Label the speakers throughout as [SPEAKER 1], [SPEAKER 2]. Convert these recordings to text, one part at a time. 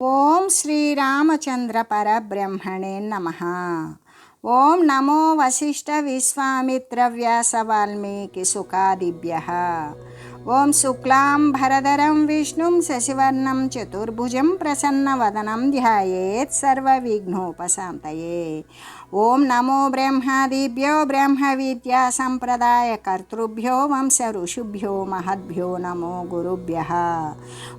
[SPEAKER 1] ఓం శ్రీరామచంద్ర పరబ్రహ్మణే నమ ఓం నమో వశిష్ఠ విశ్వామిత్ర వ్యాస వాల్మీకి సుఖాదిభ్య ఓం శుక్లాం భరధరం విష్ణుం శశివర్ణం చతుర్భుజం ప్రసన్నవదనం ధ్యాయేత్ సర్వవిఘ్నోపశాంతయే ఓం నమో బ్రహ్మాదిభ్యో బ్రహ్మ విద్యా సంప్రదాయ కర్తృభ్యో వంశ ఋషుభ్యో మహద్భ్యో నమో గురుభ్య.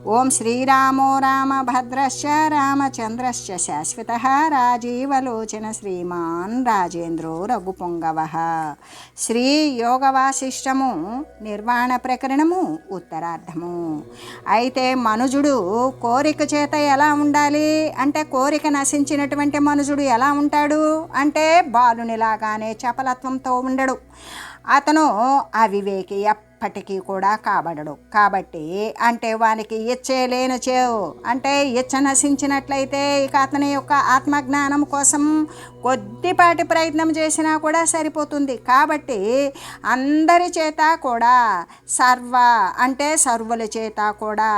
[SPEAKER 1] ఓం శ్రీరామో రామభద్రశ్చ రామచంద్రశ్చ శాశ్వత రాజీవలోచన శ్రీమాన్ రాజేంద్రో రఘుపుంగవ. శ్రీ యోగవాసిష్టము నిర్వాణ ప్రకరణము ఉత్తరార్ధము. అయితే మనుజుడు కోరిక చేత ఎలా ఉండాలి? అంటే కోరిక నశించినటువంటి మనుజుడు ఎలా ఉంటాడు? అంటే బాలునిలాగానే చపలత్వంతో ఉండడు. అతను అవివేకి ఎప్పటికీ కూడా కాబడడు. కాబట్టి అంటే వానికి ఇచ్చేలేని చేవు. అంటే ఇచ్చ నశించినట్లయితే ఇక అతని యొక్క ఆత్మజ్ఞానం కోసం కొద్దిపాటి ప్రయత్నం చేసినా కూడా సరిపోతుంది. కాబట్టి అందరి చేత కూడా సర్వ అంటే సర్వుల చేత కూడా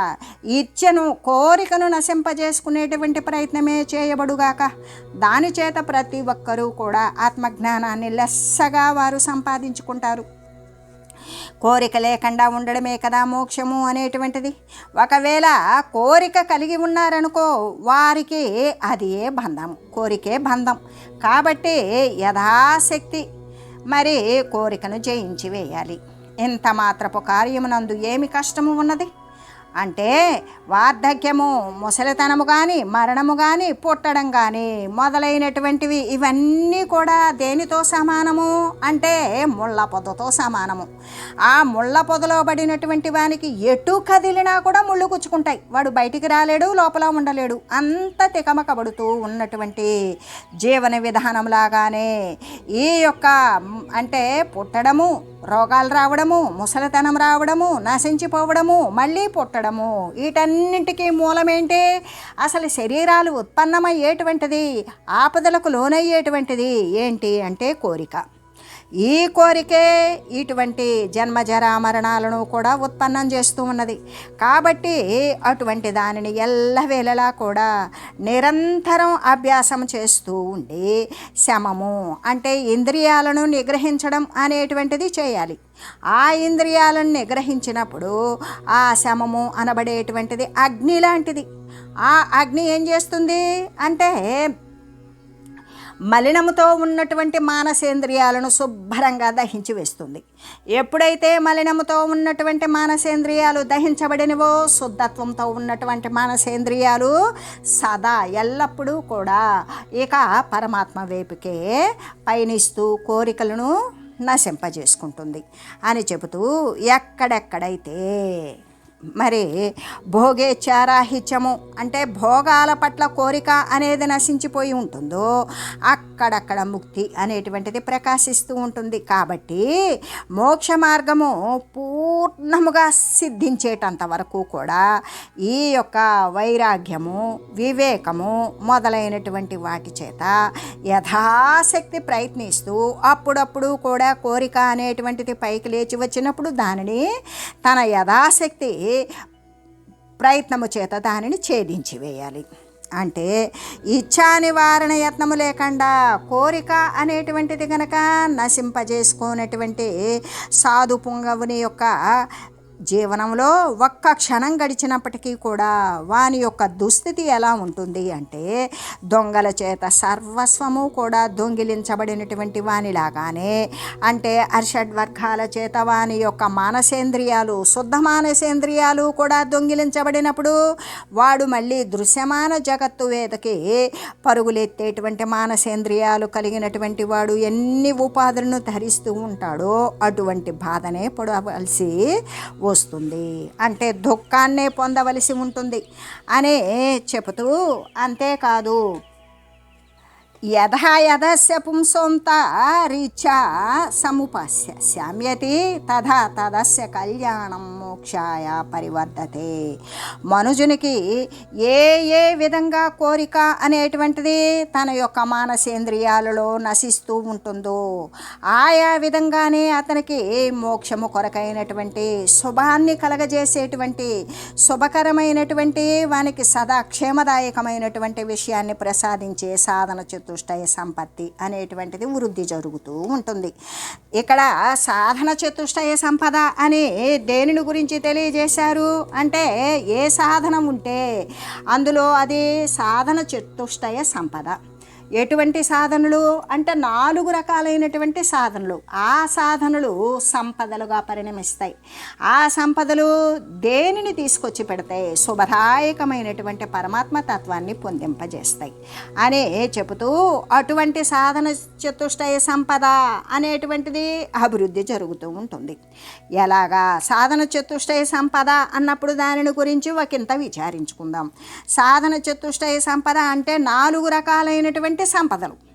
[SPEAKER 1] ఇచ్చను కోరికను నశింపజేసుకునేటువంటి ప్రయత్నమే చేయబడుగాక దాని చేత ప్రతి ఒక్కరూ కూడా ఆత్మజ్ఞానాన్ని లెస్సగా వారు సంపాదించుకుంటారు. కోరిక లేకుండా ఉండడమే కదా మోక్షము అనేటువంటిది. ఒకవేళ కోరిక కలిగి ఉన్నారనుకో వారికి అది ఏ బంధం కోరికే బంధం. కాబట్టి యథాశక్తి మరి కోరికను జయించి వేయాలి. ఎంత మాత్రపు కార్యమునందు ఏమి కష్టము ఉన్నది? అంటే వార్ధక్యము ముసలితనము కానీ మరణము కానీ పుట్టడం కానీ మొదలైనటువంటివి ఇవన్నీ కూడా దేనితో సమానము? అంటే ముళ్ళ పొదతో సమానము. ఆ ముళ్ళ పొదలో పడినటువంటి వానికి ఎటు కదిలినా కూడా ముళ్ళు గుచ్చుకుంటాయి. వాడు బయటికి రాలేడు లోపల ఉండలేడు. అంత తికమకబడుతూ ఉన్నటువంటి జీవన విధానం లాగానే ఈ యొక్క అంటే పుట్టడము రోగాలు రావడము ముసలితనం రావడము నశించిపోవడము మళ్ళీ పుట్టడము వీటన్నింటికీ మూలమేంటి? అసలు శరీరాలు ఉత్పన్నమయ్యేటువంటిది ఆపదలకు లోనయ్యేటువంటిది ఏంటి అంటే కోరిక. ఈ కోరికే ఇటువంటి జన్మజరా మరణాలను కూడా ఉత్పన్నం చేస్తూ ఉన్నది. కాబట్టి అటువంటి దానిని ఎల్లవేళలా కూడా నిరంతరం అభ్యాసం చేస్తూ ఉండి శమము అంటే ఇంద్రియాలను నిగ్రహించడం అనేటువంటిది చేయాలి. ఆ ఇంద్రియాలను నిగ్రహించినప్పుడు ఆ శమము అనబడేటువంటిది అగ్ని లాంటిది. ఆ అగ్ని ఏం చేస్తుంది అంటే మలినముతో ఉన్నటువంటి మానసేంద్రియాలను శుభ్రంగా దహించి వేస్తుంది. ఎప్పుడైతే మలినముతో ఉన్నటువంటి మానసేంద్రియాలు దహించబడినవో శుద్ధత్వంతో ఉన్నటువంటి మానసేంద్రియాలు సదా ఎల్లప్పుడూ కూడా ఇక పరమాత్మ వైపుకే పయనిస్తూ కోరికలను నశింపజేసుకుంటుంది అని చెబుతూ ఎక్కడెక్కడైతే మరి భోగేచ్చారాహిత్యము అంటే భోగాల పట్ల కోరిక అనేది నశించిపోయి ఉంటుందో అక్కడక్కడ ముక్తి అనేటువంటిది ప్రకాశిస్తూ ఉంటుంది. కాబట్టి మోక్ష మార్గము పూర్ణముగా సిద్ధించేటంత వరకు కూడా ఈ యొక్క వైరాగ్యము వివేకము మొదలైనటువంటి వాటి చేత యథాశక్తి ప్రయత్నిస్తూ అప్పుడప్పుడు కూడా కోరిక అనేటువంటిది పైకి లేచి వచ్చినప్పుడు దానిని తన యథాశక్తి ప్రయత్నము చేత దానిని ఛేదించి వేయాలి. అంటే ఇచ్ఛా నివారణ యత్నము లేకుండా కోరిక అనేటువంటిది కనుక నశింపజేసుకోనటువంటి సాధు పుంగవుని యొక్క జీవనంలో ఒక్క క్షణం గడిచినప్పటికీ కూడా వాని యొక్క దుస్థితి ఎలా ఉంటుంది అంటే దొంగల చేత సర్వస్వము కూడా దొంగిలించబడినటువంటి వానిలాగానే అంటే అర్షడ్ వర్గాల చేత వాని యొక్క మానసేంద్రియాలు శుద్ధ మానసేంద్రియాలు కూడా దొంగిలించబడినప్పుడు వాడు మళ్ళీ దృశ్యమాన జగత్తు వేదకి పరుగులెత్తేటువంటి మానసేంద్రియాలు కలిగినటువంటి వాడు ఎన్ని ఉపాధులను ధరిస్తూ ఉంటాడో అటువంటి బాధనే పడవలసి వస్తుంది. అంటే దుఃఖాన్నే పొందవలసి ఉంటుంది. అనే చెబుతూ అంతేకాదు యథా యథస్య పుంసోంత రీత్యా సముపాస్య శామ్యతి తథా తదస్య కళ్యాణం మోక్షాయ పరివర్ధతే. మనుజునికి ఏ ఏ విధంగా కోరిక అనేటువంటిది తన యొక్క మానసేంద్రియాలలో నశిస్తూ ఉంటుందో ఆయా విధంగానే అతనికి మోక్షము కొరకైనటువంటి శుభాన్ని కలగజేసేటువంటి శుభకరమైనటువంటి వానికి సదా క్షేమదాయకమైనటువంటి విషయాన్ని ప్రసాదించే సాధన చతుష్టయ సంపత్తి అనేటువంటిది వృద్ధి జరుగుతూ ఉంటుంది. ఇక్కడ సాధన చతుష్టయ సంపద అని దేనిని గురించి తెలియజేశారు? అంటే ఏ సాధనం ఉంటే అందులో అది సాధన చతుష్టయ సంపద. ఎటువంటి సాధనలు అంటే నాలుగు రకాలైనటువంటి సాధనలు. ఆ సాధనలు సంపదలుగా పరిణమిస్తాయి. ఆ సంపదలు దేనిని తీసుకొచ్చి పెడతాయి శుభదాయకమైనటువంటి పరమాత్మ తత్వాన్ని పొందింపజేస్తాయి. అనే చెబుతూ అటువంటి సాధన చతుష్టయ సంపద అనేటువంటిది అభివృద్ధి జరుగుతూ ఉంటుంది. ఎలాగా సాధన చతుష్టయ సంపద అన్నప్పుడు దానిని గురించి ఒకంత విచారించుకుందాం. సాధన చతుష్టయ సంపద అంటే నాలుగు రకాలైనటువంటి సంపదలు.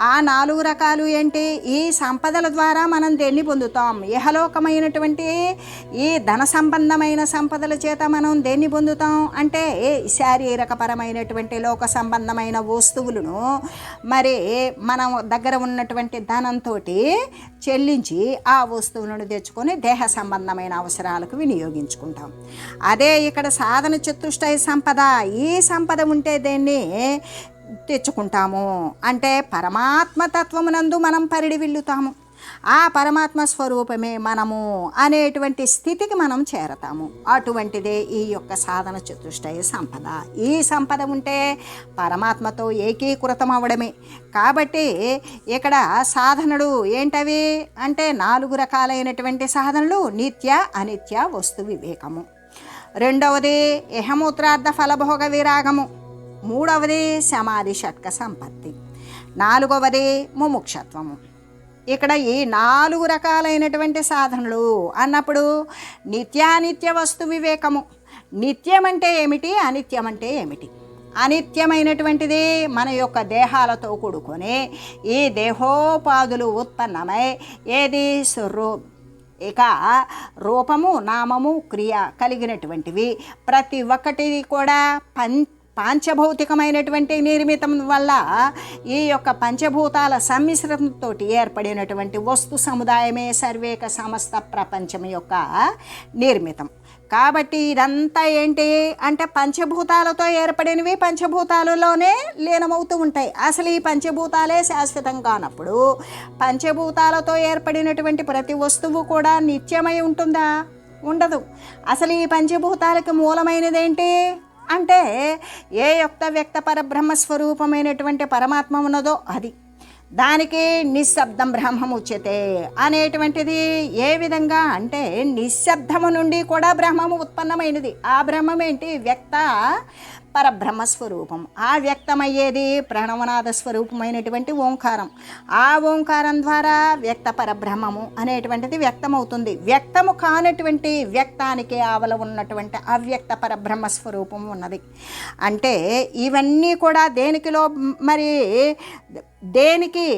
[SPEAKER 1] ఆ నాలుగు రకాలు ఏంటి? ఈ సంపదల ద్వారా మనం దేన్ని పొందుతాం? ఇహలోకమైనటువంటి ఈ ధన సంబంధమైన సంపదల చేత మనం దేన్ని పొందుతాం? అంటే శారీరకపరమైనటువంటి లోక సంబంధమైన వస్తువులను మరి మనం దగ్గర ఉన్నటువంటి ధనంతో చెల్లించి ఆ వస్తువులను తెచ్చుకొని దేహ సంబంధమైన అవసరాలకు వినియోగించుకుంటాం. అదే ఇక్కడ సాధన చతుష్టయ సంపద. ఈ సంపద ఉంటే దేన్ని తెచ్చుకుంటాము. అంటే పరమాత్మ తత్వమునందు మనం పరిడి విల్లుతాము. ఆ పరమాత్మ స్వరూపమే మనము అనేటువంటి స్థితికి మనం చేరతాము. అటువంటిదే ఈ యొక్క సాధన చతుష్టయ సంపద. ఈ సంపద ఉంటే పరమాత్మతో ఏకీకృతం అవ్వడమే కాబట్టి ఇక్కడ సాధనలు ఏంటవి? అంటే నాలుగు రకాలైనటువంటి సాధనలు నిత్య అనిత్య వస్తు వివేకము. రెండవది ఇహమూత్రార్థ ఫలభోగ విరాగము. మూడవది సమాధి షట్క సంపత్తి. నాలుగవది ముముక్షత్వము. ఇక్కడ ఈ నాలుగు రకాలైనటువంటి సాధనలు అన్నప్పుడు నిత్యానిత్య వస్తు వివేకము. నిత్యం అంటే ఏమిటి? అనిత్యం అంటే ఏమిటి? అనిత్యమైనటువంటిది మన యొక్క దేహాలతో కూడుకొని ఈ దేహోపాధులు ఉత్పన్నమై ఏది? రూ ఇక రూపము నామము క్రియ కలిగినటువంటివి. ప్రతి ఒక్కటి కూడా పం పాంచభౌతికమైనటువంటి నిర్మితం వల్ల ఈ యొక్క పంచభూతాల సమ్మిశ్రంతో ఏర్పడినటువంటి వస్తు సముదాయమే సర్వేక సమస్త ప్రపంచం యొక్క నిర్మితం. కాబట్టి ఇదంతా ఏంటి అంటే పంచభూతాలతో ఏర్పడినవి పంచభూతాలలోనే లీనమవుతూ ఉంటాయి. అసలు ఈ పంచభూతాలే శాశ్వతం కానప్పుడు పంచభూతాలతో ఏర్పడినటువంటి ప్రతి వస్తువు కూడా నిత్యమై ఉంటుందా? ఉండదు. అసలు ఈ పంచభూతాలకు మూలమైనదేంటి? అంటే ఏ యొక్క వ్యక్త పరబ్రహ్మ స్వరూపమైనటువంటి పరమాత్మ ఉన్నదో అది. దానికి నిశ్శబ్దం బ్రహ్మముచ్యతే అనేటువంటిది ఏ విధంగా అంటే నిశ్శబ్దము నుండి కూడా బ్రహ్మము ఉత్పన్నమైనది. ఆ బ్రహ్మమేంటి? వ్యక్త పరబ్రహ్మ స్వరూపం ఆ వ్యక్తమయ్యేది ప్రణవనాథ స్వరూపమైనటువంటి ఓంకారం. ఆ ఓంకారం ద్వారా వ్యక్త పరబ్రహ్మము అనేటువంటిది వ్యక్తమవుతుంది. వ్యక్తము కానటువంటి వ్యక్తానికి ఆవల ఉన్నటువంటి అవ్యక్త పరబ్రహ్మ స్వరూపం ఉన్నది. అంటే ఇవన్నీ కూడా దేనికిలో మరి దేనికి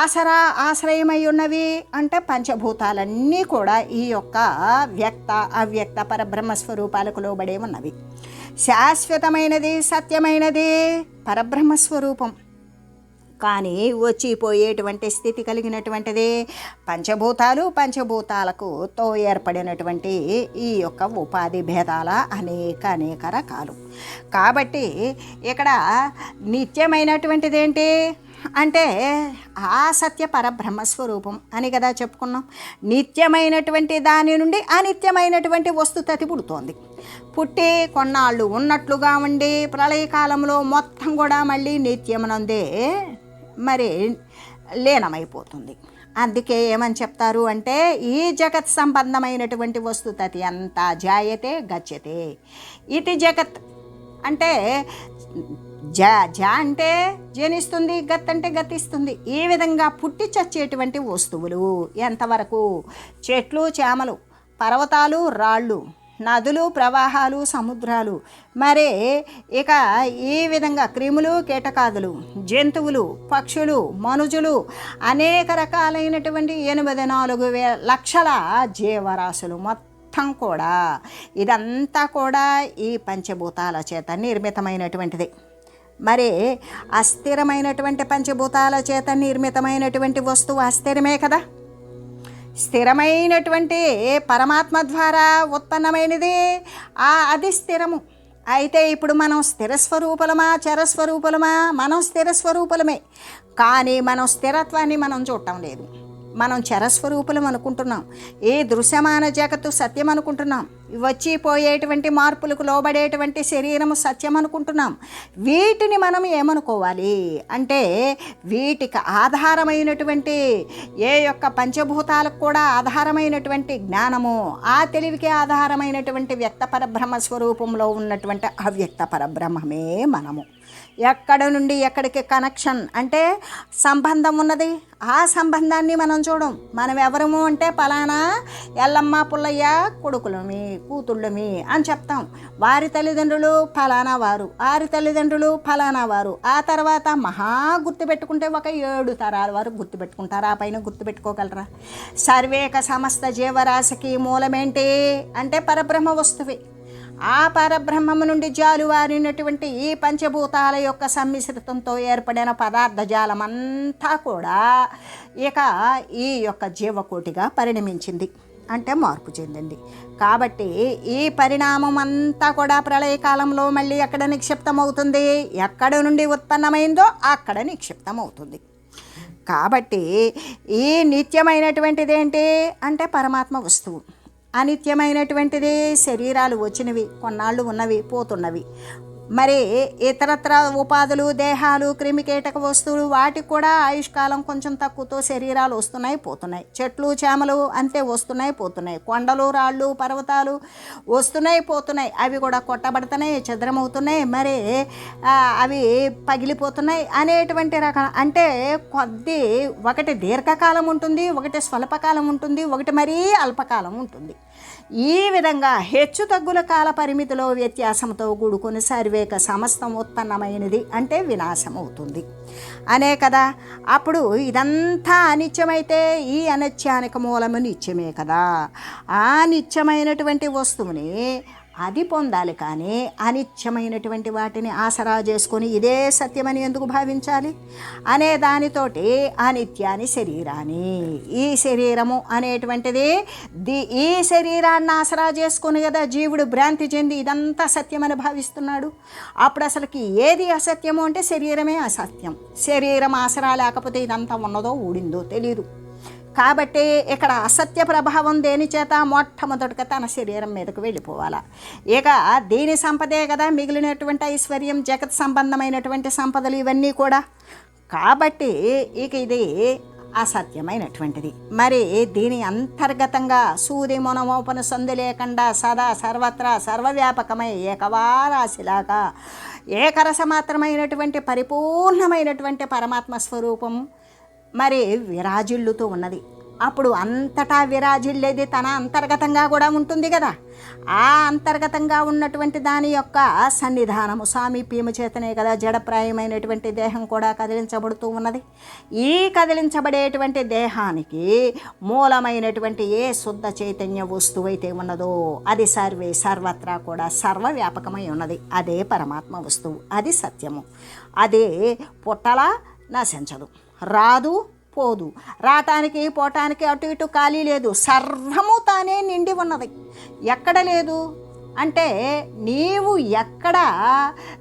[SPEAKER 1] ఆసరా ఆశ్రయమై ఉన్నవి అంటే పంచభూతాలన్నీ కూడా ఈ యొక్క వ్యక్త అవ్యక్త పరబ్రహ్మ స్వరూపాలకు లోబడే ఉన్నవి. శాశ్వతమైనది సత్యమైనది పరబ్రహ్మ స్వరూపం. కానీ వచ్చిపోయేటువంటి స్థితి కలిగినటువంటిది పంచభూతాలు పంచభూతాలకు తో ఏర్పడినటువంటి ఈ యొక్క ఉపాధి భేదాల అనేక అనేక రకాలు. కాబట్టి ఇక్కడ నిత్యమైనటువంటిది ఏంటి అంటే ఆ సత్య పరబ్రహ్మ స్వరూపం అని కదా చెప్పుకున్నాం. నిత్యమైనటువంటి దాని నుండి అనిత్యమైనటువంటి వస్తుతతి పుడుతోంది. పుట్టి కొన్నాళ్ళు ఉన్నట్లుగా ఉండి ప్రళయకాలంలో మొత్తం కూడా మళ్ళీ నిత్యమునందే. మరి లీనమైపోతుంది. అందుకే ఏమని చెప్తారు అంటే ఈ జగత్ సంబంధమైనటువంటి వస్తుతతి అంతా జాయతే గచ్చతే. ఇటు జగత్ అంటే జ జ అంటే జనిస్తుంది గత్ అంటే గతిస్తుంది. ఈ విధంగా పుట్టి చచ్చేటువంటి వస్తువులు ఎంతవరకు? చెట్లు చేమలు పర్వతాలు రాళ్ళు నదులు ప్రవాహాలు సముద్రాలు. మరి ఇక ఈ విధంగా క్రిములు కీటకాదులు జంతువులు పక్షులు మనుజులు అనేక రకాలైనటువంటి ఎనిమిది నాలుగు వే లక్షల జీవరాశులు మొత్తం కూడా. ఇదంతా కూడా ఈ పంచభూతాల చేత నిర్మితమైనటువంటిది. మరి అస్థిరమైనటువంటి పంచభూతాల చేత నిర్మితమైనటువంటి వస్తువు అస్థిరమే కదా? స్థిరమైనటువంటి పరమాత్మ ద్వారా ఉత్పన్నమైనది ఆ అది స్థిరము. అయితే ఇప్పుడు మనం స్థిరస్వరూపులమా చరస్వరూపులమా మనం స్థిరస్వరూపులమే కానీ మనం స్థిరత్వాన్ని మనం చూడటం లేదు. మనం చరస్వరూపులం అనుకుంటున్నాం. ఏ దృశ్యమాన జగత్తు సత్యం అనుకుంటున్నాం. వచ్చి పోయేటువంటి మార్పులకు లోబడేటువంటి శరీరము సత్యం అనుకుంటున్నాం. వీటిని మనం ఏమనుకోవాలి? అంటే వీటికి ఆధారమైనటువంటి ఏ యొక్క పంచభూతాలకు కూడా ఆధారమైనటువంటి జ్ఞానము ఆ తెలివికి ఆధారమైనటువంటి వ్యక్త పరబ్రహ్మ స్వరూపంలో ఉన్నటువంటి అవ్యక్త పరబ్రహ్మమే మనము. ఎక్కడ నుండి ఎక్కడికి కనెక్షన్ అంటే సంబంధం ఉన్నది. ఆ సంబంధాన్ని మనం చూడం. మనం ఎవరము అంటే పలానా ఎల్లమ్మ పుల్లయ్య కొడుకులమి కూతుళ్ళమి అని చెప్తాం. వారి తల్లిదండ్రులు ఫలానా వారు వారి తల్లిదండ్రులు ఫలానా వారు. ఆ తర్వాత మహా గుర్తుపెట్టుకుంటే ఒక ఏడు తరాల వారు గుర్తుపెట్టుకుంటారు ఆ పైన గుర్తుపెట్టుకోగలరా సర్వేక సమస్త జీవరాశికి మూలమేంటి? అంటే పరబ్రహ్మ వస్తువే. ఆ పరబ్రహ్మము నుండి జాలువారినటువంటి ఈ పంచభూతాల యొక్క సమ్మిశ్రితంతో ఏర్పడిన పదార్థ జాలం అంతా కూడా ఇక ఈ యొక్క జీవకోటిగా పరిణమించింది. అంటే మార్పు చెందింది. కాబట్టి ఈ పరిణామం అంతా కూడా ప్రళయకాలంలో మళ్ళీ ఎక్కడ నిక్షిప్తమవుతుంది? ఎక్కడ నుండి ఉత్పన్నమైందో అక్కడ నిక్షిప్తమవుతుంది. కాబట్టి ఈ నిత్యమైనటువంటిది ఏంటి అంటే పరమాత్మ వస్తువు. అనిత్యమైనటువంటిదే శరీరాలు వచ్చినవి కొన్నాళ్ళు ఉన్నవి పోతున్నవి. మరి ఇతరత్ర ఉపాధులు దేహాలు క్రిమికీటక వస్తువులు వాటికి కూడా ఆయుష్కాలం కొంచెం తక్కువతో శరీరాలు వస్తున్నాయి పోతున్నాయి. చెట్లు చేమలు అంతే వస్తున్నాయి పోతున్నాయి. కొండలు రాళ్ళు పర్వతాలు వస్తున్నాయి పోతున్నాయి. అవి కూడా కొట్టబడుతున్నాయి చిద్రమవుతున్నాయి మరి అవి పగిలిపోతున్నాయి అనేటువంటి రకం అంటే కొద్ది ఒకటి దీర్ఘకాలం ఉంటుంది ఒకటి స్వల్పకాలం ఉంటుంది ఒకటి మరీ అల్పకాలం ఉంటుంది. ఈ విధంగా హెచ్చు తగ్గుల కాల పరిమితిలో వ్యత్యాసంతో కూడుకొని సర్వేక సమస్తం ఉత్పన్నమైనది అంటే వినాశం అవుతుంది అనే కదా అప్పుడు ఇదంతా అనిత్యమైతే ఈ అనిత్యానికి మూలము నిత్యమే కదా. ఆ నిత్యమైనటువంటి వస్తువుని అది పొందాలి కానీ అనిత్యమైనటువంటి వాటిని ఆసరా చేసుకొని ఇదే సత్యమని ఎందుకు భావించాలి? అనే దానితోటి అనిత్యాన్ని శరీరాన్ని. ఈ శరీరము అనేటువంటిది ది ఈ శరీరాన్ని ఆసరా చేసుకొని కదా జీవుడు భ్రాంతి చెంది ఇదంతా సత్యమని భావిస్తున్నాడు. అప్పుడు అసలుకి ఏది అసత్యము అంటే శరీరమే అసత్యం. శరీరం ఆసరా లేకపోతే ఇదంతా ఉన్నదో ఊడిందో తెలియదు కాబట్టి ఇక్కడ అసత్య ప్రభావం దేని చేత? మొట్టమొదటిగా తన శరీరం మీదకు వెళ్ళిపోవాలా. ఇక దీని సంపదే కదా మిగిలినటువంటి ఐశ్వర్యం జగత్ సంబంధమైనటువంటి సంపదలు ఇవన్నీ కూడా. కాబట్టి ఇక ఇది అసత్యమైనటువంటిది. మరి దీని అంతర్గతంగా సూది మొనమోపన సందు లేకుండా సదా సర్వత్రా సర్వవ్యాపకమై ఏకవారాశిలాగా ఏకరసమాత్రమైనటువంటి పరిపూర్ణమైనటువంటి పరమాత్మ స్వరూపం మరి విరాజిల్లుతూ ఉన్నది. అప్పుడు అంతటా విరాజిల్లేది తన అంతర్గతంగా కూడా ఉంటుంది కదా. ఆ అంతర్గతంగా ఉన్నటువంటి దాని యొక్క సన్నిధానము స్వామి చేతనే కదా జడప్రాయమైనటువంటి దేహం కూడా కదిలించబడుతూ ఉన్నది. ఈ కదిలించబడేటువంటి దేహానికి మూలమైనటువంటి ఏ శుద్ధ చైతన్య వస్తువు అయితే ఉన్నదో అది సర్వే సర్వత్రా కూడా సర్వవ్యాపకమై ఉన్నది. అదే పరమాత్మ వస్తువు. అది సత్యము. అదే పుట్టలా నశించదు. రాదు పోదు. రావటానికి పోటానికి అటు ఇటు ఖాళీ లేదు. సర్వము తానే నిండి ఉన్నది. ఎక్కడ లేదు? అంటే నీవు ఎక్కడ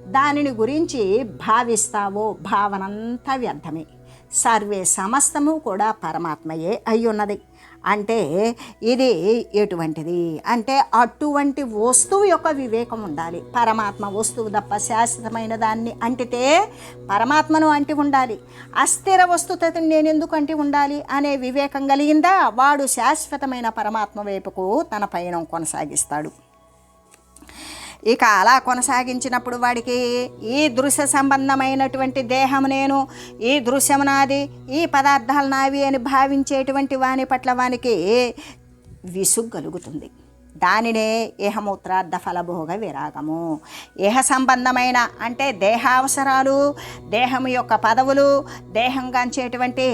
[SPEAKER 1] దానిని గురించి భావిస్తావో భావనంతా వ్యర్థమే. సర్వే సమస్తము కూడా పరమాత్మయే అయి ఉన్నది అంటే ఇది ఎటువంటిది? అంటే అటువంటి వస్తువు యొక్క వివేకం ఉండాలి. పరమాత్మ వస్తువు తప్ప శాశ్వతమైన దాన్ని అంటితే పరమాత్మను అంటి ఉండాలి. అస్థిర వస్తుతని నేను ఎందుకు అంటి ఉండాలి అనే వివేకం కలిగిందా? వాడు శాశ్వతమైన పరమాత్మ వైపుకు తన పయనం కొనసాగిస్తాడు. ఇక అలా కొనసాగించినప్పుడు వాడికి ఈ దృశ్య సంబంధమైనటువంటి దేహం నేను ఈ దృశ్యం నాది ఈ పదార్థాలు నావి అని భావించేటువంటి వాని పట్ల వానికి విసుగు కలుగుతుంది దానినే ఇహమూత్రార్థ ఫలభోగ విరాగము. ఇహ సంబంధమైన అంటే దేహావసరాలు దేహం యొక్క పదవులు దేహం గాంచేటువంటి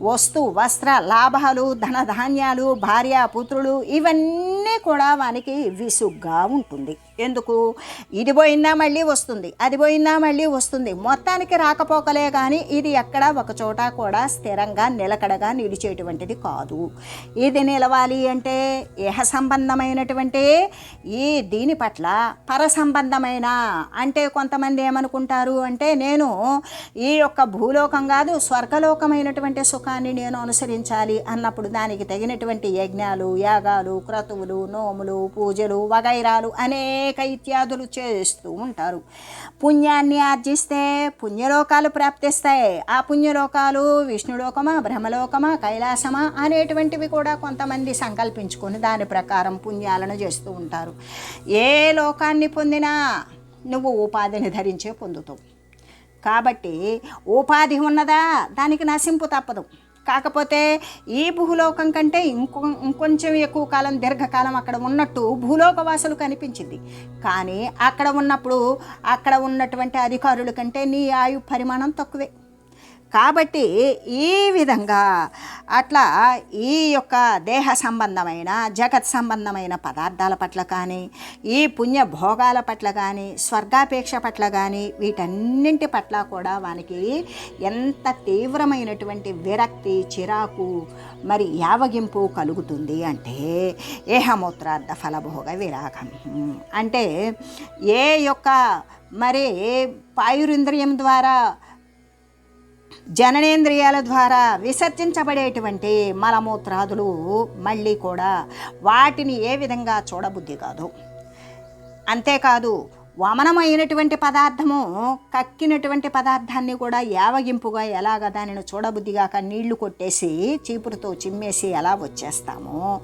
[SPEAKER 1] వస్తు వస్త్ర లాభాలు ధనధాన్యాలు భార్య పుత్రులు ఇవన్నీ కూడా వానికి విసుగ్గా ఉంటుంది. ఎందుకు? ఇది పోయినా మళ్ళీ వస్తుంది అది పోయినా మళ్ళీ వస్తుంది. మొత్తానికి రాకపోకలే కానీ ఇది ఎక్కడ ఒక చోట కూడా స్థిరంగా నిలకడగా నిలిచేటువంటిది కాదు. ఇది నిలవాలి అంటే ఏహ సంబంధమైనటువంటి ఈ దీని పట్ల పర సంబంధమైన? అంటే కొంతమంది ఏమనుకుంటారు అంటే నేను ఈ యొక్క భూలోకం కాదు స్వర్గలోకమైనటువంటి సుఖాన్ని నేను అనుసరించాలి అన్నప్పుడు దానికి తగినటువంటి యజ్ఞాలు యాగాలు క్రతువులు నోములు పూజలు వగైరాలు అనే అభిషేక ఇత్యాదులు చేస్తూ ఉంటారు. పుణ్యాన్ని ఆర్జిస్తే పుణ్యలోకాలు ప్రాప్తిస్తాయి. ఆ పుణ్యలోకాలు విష్ణులోకమా బ్రహ్మలోకమా కైలాసమా అనేటువంటివి కూడా కొంతమంది సంకల్పించుకొని దాని ప్రకారం పుణ్యాలను చేస్తూ ఉంటారు. ఏ లోకాన్ని పొందినా నువ్వు ఉపాధిని ధరించే పొందుతావు. కాబట్టి ఉపాధి ఉన్నదా దానికి నశింపు తప్పదు. కాకపోతే ఈ భూలోకం కంటే ఇంకో ఇంకొంచెం ఎక్కువ కాలం దీర్ఘకాలం అక్కడ ఉన్నట్టు భూలోకవాసులు కనిపించింది. కానీ అక్కడ ఉన్నప్పుడు అక్కడ ఉన్నటువంటి అధికారుల కంటే నీ ఆయు పరిమాణం తక్కువే. కాబట్టి ఈ విధంగా అట్లా ఈ యొక్క దేహ సంబంధమైన జగత్ సంబంధమైన పదార్థాల పట్ల కానీ ఈ పుణ్య భోగాల పట్ల కానీ స్వర్గాపేక్ష పట్ల కానీ వీటన్నింటి పట్ల కూడా వానికి ఎంత తీవ్రమైనటువంటి విరక్తి చిరాకు మరి యావగింపు కలుగుతుంది అంటే ఏహమూత్రార్థ ఫలభోగ విరాగం. అంటే ఏ యొక్క మరి పాయురింద్రియం ద్వారా జననేంద్రియాల ద్వారా విసర్జించబడేటువంటి మలమూత్రాదులు మళ్ళీ కూడా వాటిని ఏ విధంగా చూడబుద్ధి కాదు. అంతేకాదు వమనమైనటువంటి పదార్థము కక్కినటువంటి పదార్థాన్ని కూడా యావగింపుగా ఎలాగ దానిని చూడబుద్ధిగాక నీళ్ళు కొట్టేసి చీపురుతో చిమ్మేసి ఎలా వచ్చేస్తామో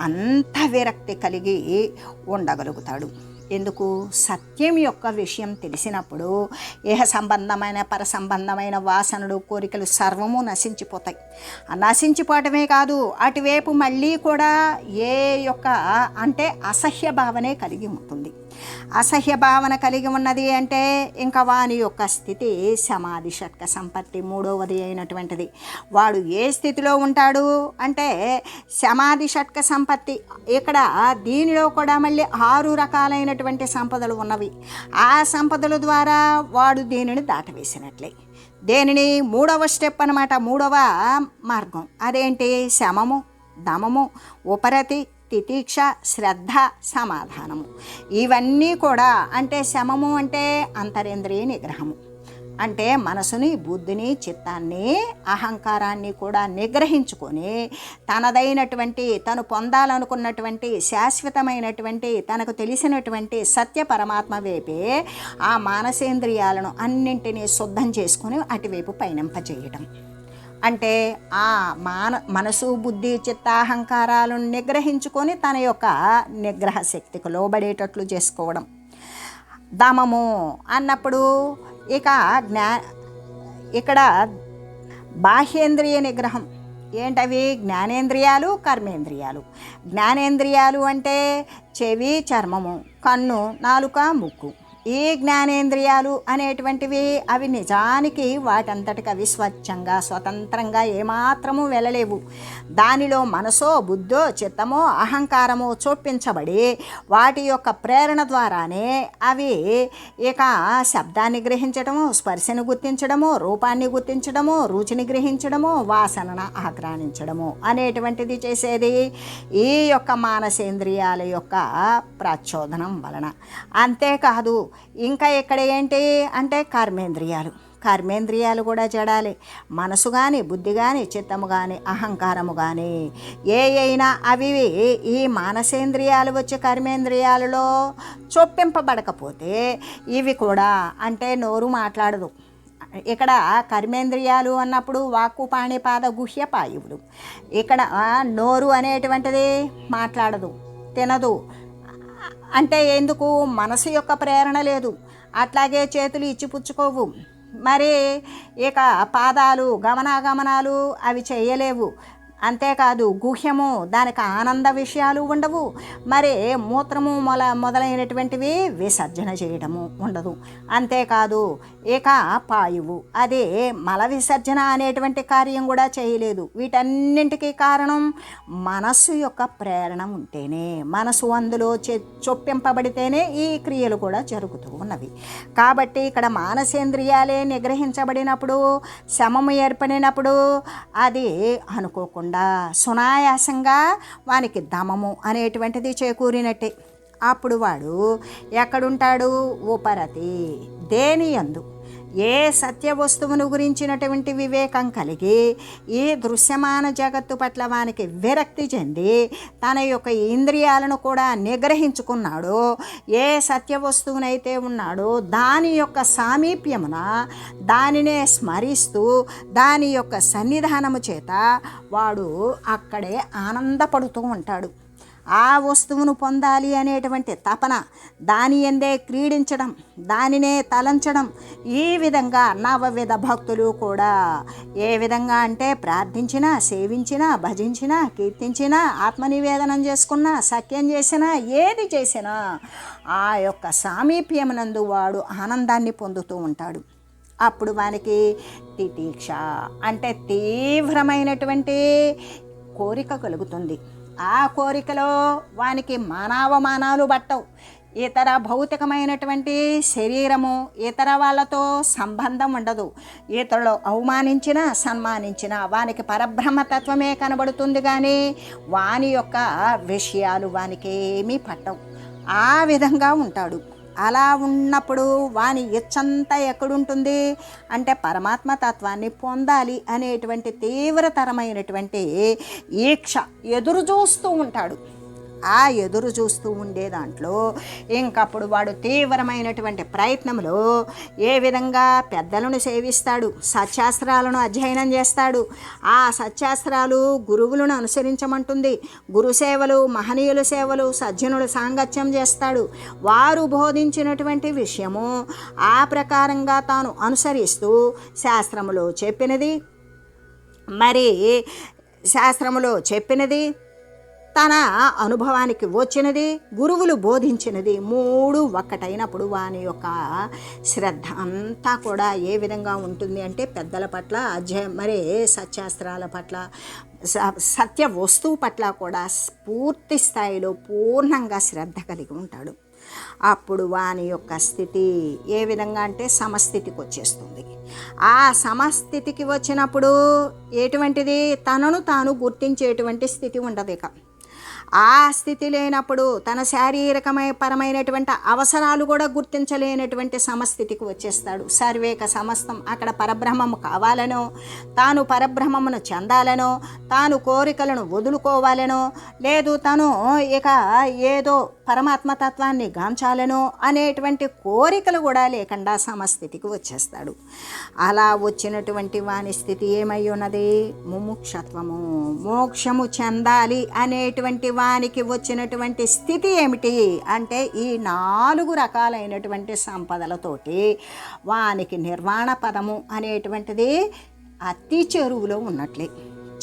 [SPEAKER 1] అంత విరక్తి కలిగి ఉండగలుగుతాడు. ఎందుకు? సత్యం యొక్క విషయం తెలిసినప్పుడు ఏహ సంబంధమైన పర సంబంధమైన వాసనలు కోరికలు సర్వము నశించిపోతాయి. ఆ నశించిపోవటమే కాదు అటువైపు మళ్ళీ కూడా ఏ యొక్క అంటే అసహ్య భావనే కలిగి ఉంటుంది. అసహ్య భావన కలిగి ఉన్నది అంటే ఇంకా వాని యొక్క స్థితి సమాధి షట్క సంపత్తి మూడవది అయినటువంటిది. వాడు ఏ స్థితిలో ఉంటాడు అంటే సమాధి షట్క సంపత్తి ఇక్కడ దీనిలో కూడా మళ్ళీ ఆరు రకాలైనటువంటి సంపదలు ఉన్నవి. ఆ సంపదల ద్వారా వాడు దీనిని దాటవేసినట్లే. దేనిని? మూడవ స్టెప్ అనమాట మూడవ మార్గం. అదేంటి? శమము దమము ఉపరతి తితీక్ష శ్రద్ధ సమాధానము. ఇవన్నీ కూడా అంటే శమము అంటే అంతరేంద్రియ నిగ్రహము. అంటే మనసుని బుద్ధిని చిత్తాన్ని అహంకారాన్ని కూడా నిగ్రహించుకొని తనదైనటువంటి తను పొందాలనుకున్నటువంటి శాశ్వతమైనటువంటి తనకు తెలిసినటువంటి సత్య పరమాత్మ వైపే ఆ మానసేంద్రియాలను అన్నింటినీ శుద్ధం చేసుకొని అటువైపు పయనింపజేయటం. అంటే ఆ మాన మనసు బుద్ధి చిత్తాహంకారాలను నిగ్రహించుకొని తన యొక్క నిగ్రహ శక్తికి లోబడేటట్లు చేసుకోవడం. దమము అన్నప్పుడు ఇక జ్ఞా ఇక్కడ బాహ్యేంద్రియ నిగ్రహం. ఏంటవి? జ్ఞానేంద్రియాలు కర్మేంద్రియాలు. జ్ఞానేంద్రియాలు అంటే చెవి చర్మము కన్ను నాలుక ముక్కు. ఈ జ్ఞానేంద్రియాలు అనేటువంటివి అవి నిజానికి వాటంతటికి అవి స్వచ్ఛంగా స్వతంత్రంగా ఏమాత్రము వెళ్ళలేవు దానిలో మనసో బుద్ధో చిత్తమో అహంకారమో చొప్పించబడి వాటి యొక్క ప్రేరణ ద్వారానే అవి ఇక శబ్దాన్ని గ్రహించడము స్పర్శను గుర్తించడము రూపాన్ని గుర్తించడము రుచిని గ్రహించడము వాసనను ఆగ్రానించడము అనేటువంటిది చేసేది ఈ యొక్క మానసేంద్రియాల యొక్క ప్రచోదనం వలన. అంతేకాదు ఇంకా ఇక్కడ ఏంటి అంటే కర్మేంద్రియాలు. కర్మేంద్రియాలు కూడా చెడాలి మనసు కానీ బుద్ధి కానీ చిత్తము కానీ అహంకారము కానీ ఏ అయినా అవి ఈ మానసేంద్రియాలు వచ్చే కర్మేంద్రియాలలో చొప్పింపబడకపోతే ఇవి కూడా అంటే నోరు మాట్లాడదు. ఇక్కడ కర్మేంద్రియాలు అన్నప్పుడు వాక్కు పాణిపాద గుహ్య పాయువులు. ఇక్కడ నోరు అనేటువంటిది మాట్లాడదు తినదు. అంటే ఎందుకు? మనసు యొక్క ప్రేరణ లేదు. అట్లాగే చేతులు ఇచ్చిపుచ్చుకోవు. మరి ఇక పాదాలు గమనాగమనాలు అవి చేయలేవు. అంతేకాదు గుహ్యము దానికి ఆనంద విషయాలు ఉండవు. మరి మూత్రము మొల మొదలైనటువంటివి విసర్జన చేయడము ఉండదు. అంతేకాదు ఇక పాయువు అదే మల విసర్జన అనేటువంటి కార్యం కూడా చేయలేదు. వీటన్నింటికీ కారణం మనస్సు యొక్క ప్రేరణ ఉంటేనే మనసు అందులో చె చొప్పింపబడితేనే ఈ క్రియలు కూడా జరుగుతూ ఉన్నవి. కాబట్టి ఇక్కడ మానసేంద్రియాలే నిగ్రహించబడినప్పుడు శమము ఏర్పడినప్పుడు అది అనుకోకుండా సునాయాసంగా వానికి దమము అనేటువంటిది చేకూరినట్టే. అప్పుడు వాడు ఎక్కడుంటాడు? ఉపరతి దేని యందు ఏ సత్య వస్తువును గురించినటువంటి వివేకం కలిగి ఈ దృశ్యమాన జగత్తు పట్ల వానికి విరక్తి చెంది తన యొక్క ఇంద్రియాలను కూడా నిగ్రహించుకున్నాడో ఏ సత్య వస్తువునైతే ఉన్నాడో దాని యొక్క సామీప్యమున దానినే స్మరిస్తూ దాని యొక్క సన్నిధానము చేత వాడు అక్కడే ఆనందపడుతూ ఉంటాడు. ఆ వస్తువును పొందాలి అనేటువంటి తపన దాని ఎందే క్రీడించడం దానినే తలంచడం ఈ విధంగా నవవిధ భక్తులు కూడా ఏ విధంగా అంటే ప్రార్థించినా సేవించినా భజించినా కీర్తించినా ఆత్మనివేదనం చేసుకున్నా సఖ్యం చేసినా ఏది చేసినా ఆ యొక్క సామీప్యమునందు వాడు ఆనందాన్ని పొందుతూ ఉంటాడు. అప్పుడు వానికి తితీక్ష అంటే తీవ్రమైనటువంటి కోరిక కలుగుతుంది. ఆ కోరికలో వానికి మానవమానాలు పట్టవు. ఇతర భౌతికమైనటువంటి శరీరము ఇతర వాళ్ళతో సంబంధం ఉండదు. ఇతరులు అవమానించినా సన్మానించినా వానికి పరబ్రహ్మతత్వమే కనబడుతుంది కానీ వాని యొక్క విషయాలు వానికి ఏమీ పట్టవు. ఆ విధంగా ఉంటాడు. అలా ఉన్నప్పుడు వాని ఇచ్చంతా ఎక్కడుంటుంది? అంటే పరమాత్మ తత్వాన్ని పొందాలి అనేటువంటి తీవ్రతరమైనటువంటి ఈక్ష ఎదురు చూస్తూ ఉంటాడు. ఆ ఎదురు చూస్తూ ఉండే దాంట్లో ఇంకప్పుడు వాడు తీవ్రమైనటువంటి ప్రయత్నంలో ఏ విధంగా పెద్దలను సేవిస్తాడు సత్యాస్త్రాలను అధ్యయనం చేస్తాడు ఆ సత్యాస్త్రాలు గురువులను అనుసరించమంటుంది. గురు సేవలు మహనీయుల సేవలు సజ్జనుల సాంగత్యం చేస్తాడు. వారు బోధించినటువంటి విషయము ఆ ప్రకారంగా తాను అనుసరిస్తూ శాస్త్రములో చెప్పినది. మరి శాస్త్రములో చెప్పినది తన అనుభవానికి వచ్చినది గురువులు బోధించినది మూడు ఒక్కటైనప్పుడు వాని యొక్క శ్రద్ధ అంతా కూడా ఏ విధంగా ఉంటుంది అంటే పెద్దల పట్ల అధ్యయ మరి సత్యాస్త్రాల పట్ల స- సత్య వస్తువు పట్ల కూడా పూర్తి స్థాయిలో పూర్ణంగా శ్రద్ధ కలిగి ఉంటాడు. అప్పుడు వాని యొక్క స్థితి ఏ విధంగా అంటే సమస్థితికి వచ్చేస్తుంది. ఆ సమస్థితికి వచ్చినప్పుడు ఎటువంటిది తనను తాను గుర్తించేటువంటి స్థితి ఉండదు ఇక. ఆ స్థితి లేనప్పుడు తన శారీరకమై పరమైనటువంటి అవసరాలు కూడా గుర్తించలేనటువంటి సమస్థితికి వచ్చేస్తాడు. సర్వేక సమస్తం అక్కడ పరబ్రహ్మము కావాలనో తాను పరబ్రహ్మమును చెందాలనో తాను కోరికలను వదులుకోవాలనో లేదు తను ఇక ఏదో పరమాత్మ తత్వాన్ని గాంచాలనో అనేటువంటి కోరికలు కూడా లేకుండా సమస్థితికి వచ్చేస్తాడు. అలా వచ్చినటువంటి వాని స్థితి ఏమై ఉన్నది? ముముక్షత్వము. మోక్షము చెందాలి అనేటువంటి వానికి వచ్చినటువంటి స్థితి ఏమిటి అంటే ఈ నాలుగు రకాలైనటువంటి సంపదలతోటి వానికి నిర్వాణ పదము అనేటువంటిది అతి చెరువులో ఉన్నట్లే.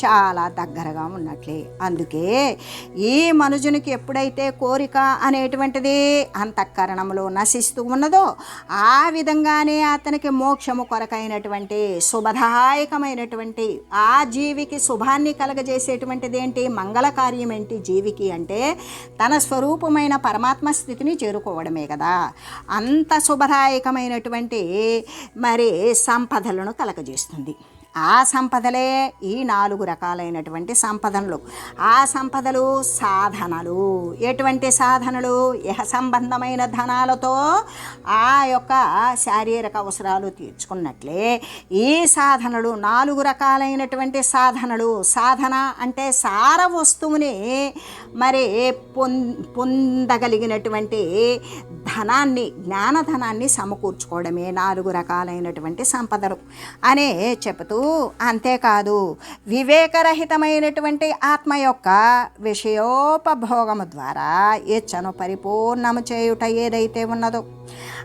[SPEAKER 1] చాలా దగ్గరగా ఉన్నట్లే. అందుకే ఈ మనుజునికి ఎప్పుడైతే కోరిక అనేటువంటిది అంతఃకరణంలో నశిస్తూ ఉన్నదో ఆ విధంగానే అతనికి మోక్షము కొరకైనటువంటి శుభదాయకమైనటువంటి ఆ జీవికి శుభాన్ని కలగజేసేటువంటిది ఏంటి మంగళకార్యం ఏంటి జీవికి అంటే తన స్వరూపమైన పరమాత్మ స్థితిని చేరుకోవడమే కదా. అంత శుభదాయకమైనటువంటి మరి సంపదలను కలగజేస్తుంది. ఆ సంపదలే ఈ నాలుగు రకాలైనటువంటి సంపదనలు ఆ సంపదలు సాధనలు. ఎటువంటి సాధనలు? ఇహ సంబంధమైన ధనాలతో ఆ యొక్క శారీరక అవసరాలు తీర్చుకున్నట్లే ఈ సాధనలు నాలుగు రకాలైనటువంటి సాధనలు. సాధన అంటే సార వస్తువుని మరి పొం పొందగలిగినటువంటి ధనాన్ని జ్ఞానధనాన్ని సమకూర్చుకోవడమే నాలుగు రకాలైనటువంటి సంపదలు. అనే చెబుతూ అంతేకాదు. వివేకరహితమైనటువంటి ఆత్మ యొక్క విషయోపభోగము ద్వారా ఇచ్చను పరిపూర్ణము చేయుట ఏదైతే ఉన్నదో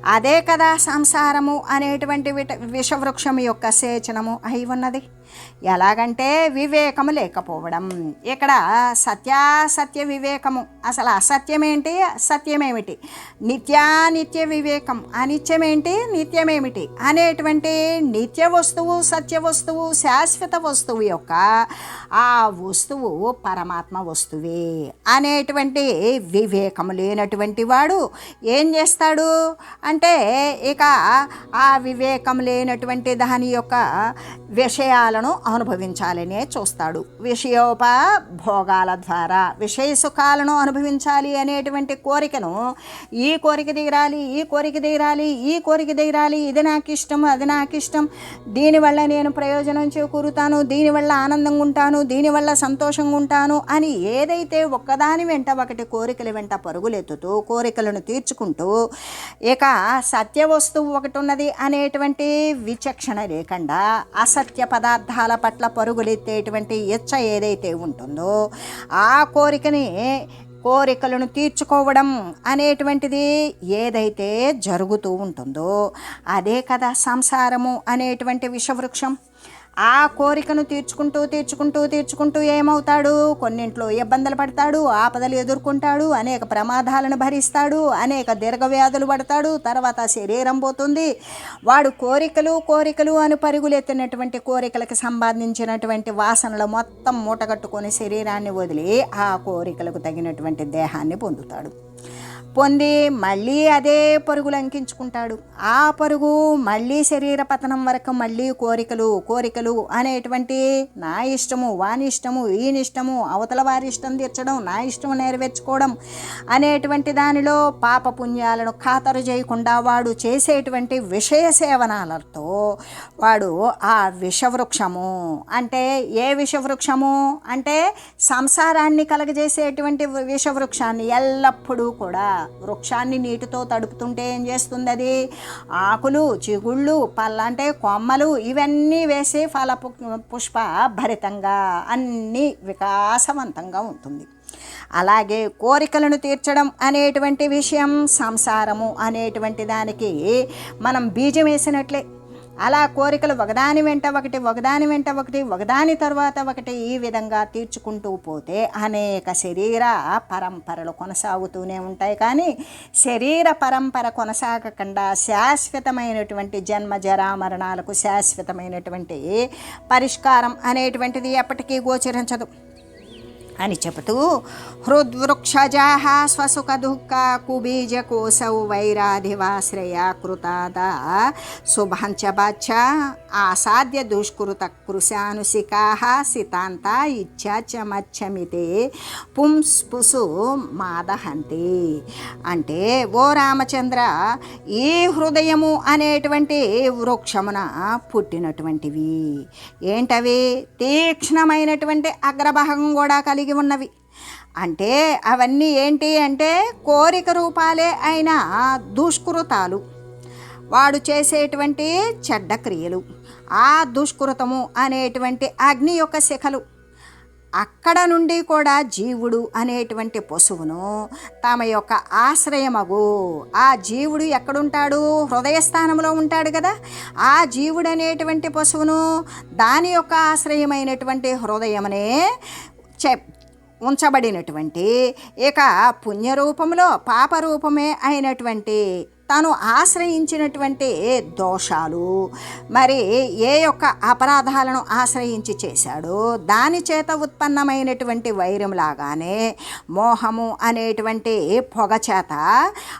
[SPEAKER 1] అదే కదా సంసారము అనేటువంటి విట విషవృక్షము యొక్క సేచనము అయి ఉన్నది. ఎలాగంటే వివేకము లేకపోవడం. ఇక్కడ సత్యాసత్య వివేకము. అసలు అసత్యమేంటి? సత్యమేమిటి? నిత్యానిత్య వివేకం. అనిత్యమేంటి? నిత్యమేమిటి? అనేటువంటి నిత్య వస్తువు సత్య వస్తువు శాశ్వత వస్తువు యొక్క ఆ వస్తువు పరమాత్మ వస్తువే అనేటువంటి వివేకము లేనటువంటి వాడు ఏం చేస్తాడు? అంటే ఇక ఆ వివేకం లేనటువంటి దాని యొక్క విషయాలను అనుభవించాలనే చూస్తాడు. విషయోప భోగాల ద్వారా విషయ సుఖాలను అనుభవించాలి అనేటువంటి కోరికను ఈ కోరిక దిగరాలి ఈ కోరిక దిగరాలి ఈ కోరిక దిగరాలి ఇది నాకు ఇష్టం అది నాకు ఇష్టం దీనివల్ల నేను ప్రయోజనం చేకూరుతాను దీనివల్ల ఆనందంగా ఉంటాను దీనివల్ల సంతోషంగా ఉంటాను అని ఏదైతే ఒక్కదాని వెంట ఒకటి కోరికల వెంట పరుగులెత్తుతూ కోరికలను తీర్చుకుంటూ ఇక సత్య వస్తువు ఒకటి ఉన్నది అనేటువంటి విచక్షణ లేకుండా అసత్య పదార్థాల పట్ల పరుగులెత్తేటువంటి ఇచ్చ ఏదైతే ఉంటుందో ఆ కోరికని కోరికలను తీర్చుకోవడం అనేటువంటిది ఏదైతే జరుగుతూ ఉంటుందో అదే కదా సంసారము అనేటువంటి విషవృక్షం. ఆ కోరికను తీర్చుకుంటూ తీర్చుకుంటూ తీర్చుకుంటూ ఏమవుతాడు? కొన్నింట్లో ఇబ్బందులు పడతాడు ఆపదలు ఎదుర్కొంటాడు అనేక ప్రమాదాలను భరిస్తాడు అనేక దీర్ఘవ్యాధులు పడతాడు తర్వాత శరీరం పోతుంది. వాడు కోరికలు కోరికలు అని పరుగులెత్తినటువంటి కోరికలకు సంబంధించినటువంటి వాసనలు మొత్తం మూటగట్టుకొని శరీరాన్ని వదిలి ఆ కోరికలకు తగినటువంటి దేహాన్ని పొందుతాడు. పొంది మళ్ళీ అదే పరుగులు అంకించుకుంటాడు. ఆ పరుగు మళ్ళీ శరీర పతనం వరకు మళ్ళీ కోరికలు కోరికలు అనేటువంటి నా ఇష్టము వాని ఇష్టము ఈయనిష్టము అవతల వారి ఇష్టం తీర్చడం నా ఇష్టం నెరవేర్చుకోవడం అనేటువంటి దానిలో పాప పుణ్యాలను ఖాతరు చేయకుండా వాడు చేసేటువంటి విషయ సేవనాలతో వాడు ఆ విషవృక్షము. అంటే ఏ విషవృక్షము? అంటే సంసారాన్ని కలగజేసేటువంటి విషవృక్షాన్ని ఎల్లప్పుడూ కూడా వృక్షాన్ని నీటితో తడుపుతుంటే ఏం చేస్తుంది అది? ఆకులు చిగుళ్ళు పళ్ళంటే కొమ్మలు ఇవన్నీ వేసి ఫల పుష్ప భరితంగా అన్నీ వికాసవంతంగా ఉంటుంది. అలాగే కోరికలను తీర్చడం అనేటువంటి విషయం సంసారము అనేటువంటి దానికి మనం బీజం వేసినట్లే అలా కోరికలు ఒకదాని వెంట ఒకటి ఒకదాని వెంట ఒకటి ఒకదాని తర్వాత ఒకటి ఈ విధంగా తీర్చుకుంటూ పోతే అనేక శరీర పరంపరలు కొనసాగుతూనే ఉంటాయి. కానీ శరీర పరంపర కొనసాగకుండా శాశ్వతమైనటువంటి జన్మ జరామరణాలకు శాశ్వతమైనటువంటి పరిష్కారం అనేటువంటిది ఎప్పటికీ గోచరించదు. అని చెబుతూ హృద్వృక్షజాహ స్వసుఖ దుఃఖ కుబీజకోసౌ వైరాధివాశ్రయ కృతాద శుభంచబాచ ఆసాద్య దుష్కృత కృశానుసికా సితాంత ఇచ్చాచమచ్చమితే పుంస్పుసు మాదహంతి. అంటే ఓ రామచంద్ర ఈ హృదయము అనేటువంటి వృక్షమున పుట్టినటువంటివి. ఏంటవి? తీక్ష్ణమైనటువంటి అగ్రభాగం కూడా కలిగి ఉన్నవి. అంటే అవన్నీ ఏంటి అంటే కోరిక రూపాలే అయిన దుష్కృతాలు. వాడు చేసేటువంటి చెడ్డ క్రియలు ఆ దుష్కృతము అనేటువంటి అగ్ని యొక్క శిఖలు అక్కడ నుండి కూడా జీవుడు అనేటువంటి పశువును తమ యొక్క ఆశ్రయమగు. ఆ జీవుడు ఎక్కడుంటాడు? హృదయస్థానంలో ఉంటాడు కదా. ఆ జీవుడు అనేటువంటి పశువును దాని యొక్క ఆశ్రయమైనటువంటి హృదయమనే చె ఉంచబడినటువంటి ఇక పుణ్యరూపంలో పాపరూపమే అయినటువంటి తను ఆశ్రయించినటువంటి దోషాలు మరి ఏ యొక్క అపరాధాలను ఆశ్రయించి చేశాడో దాని చేత ఉత్పన్నమైనటువంటి వైరంలాగానే మోహము అనేటువంటి పొగ చేత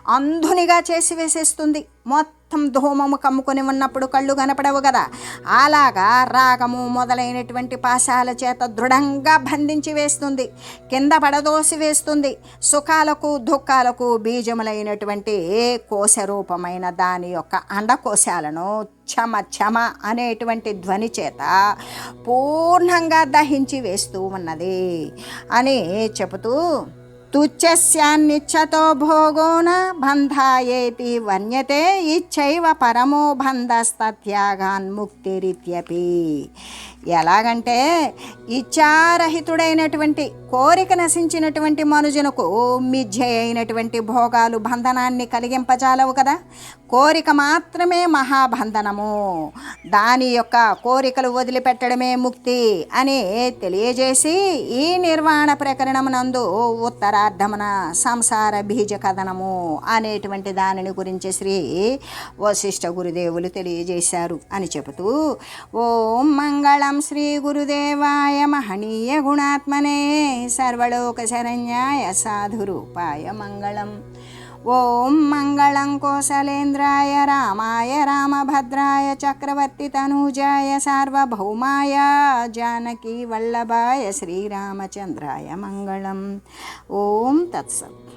[SPEAKER 1] అంధునిగా చేసి వేసేస్తుంది మొత్తం మొత్తం ధూమము కమ్ముకొని ఉన్నప్పుడు కళ్ళు కనపడవు కదా. అలాగా రాగము మొదలైనటువంటి పాశాల చేత దృఢంగా బంధించి వేస్తుంది. కింద పడదోసి వేస్తుంది. సుఖాలకు దుఃఖాలకు బీజములైనటువంటి కోశ రూపమైన దాని యొక్క అండకోశాలను చమ చమ అనేటువంటి ధ్వని చేత పూర్ణంగా దహించి వేస్తూ ఉన్నది. అని చెబుతూ తుచ్చస్యాన్నిచ్చతో భోగోన బంధాయేతి వన్యతే ఇచ్చైవ పరమో బంధస్తత్యాగాన్ ముక్తిరిత్యపి ఎలాగంటే ఇచ్చారహితుడైనటువంటి కోరిక నశించినటువంటి మనుజునకు మిథ్య అయినటువంటి భోగాలు బంధనాన్ని కలిగింపజాలవు కదా. కోరిక మాత్రమే మహాబంధనము. దాని యొక్క కోరికలు వదిలిపెట్టడమే ముక్తి అని తెలియజేసి ఈ నిర్వాణ ప్రకరణమునందు ఉత్తరార్ధమున సంసార బీజ కథనము అనేటువంటి దానిని గురించి శ్రీ వశిష్ఠ గురుదేవులు తెలియజేశారు అని చెబుతూ ఓం మంగళం श्री श्रीगुरुदेवाय महनीयगुणात्मने सर्वलोकशरण्याय साधुरूपाय मङ्गलम् ॐ मङ्गलं कोसलेन्द्राय रामाय, रामभद्राय चक्रवर्तितनूजाय सार्वभौमाय जानकीवल्लभाय श्रीरामचन्द्राय मङ्गलम् ॐ तत्सत्।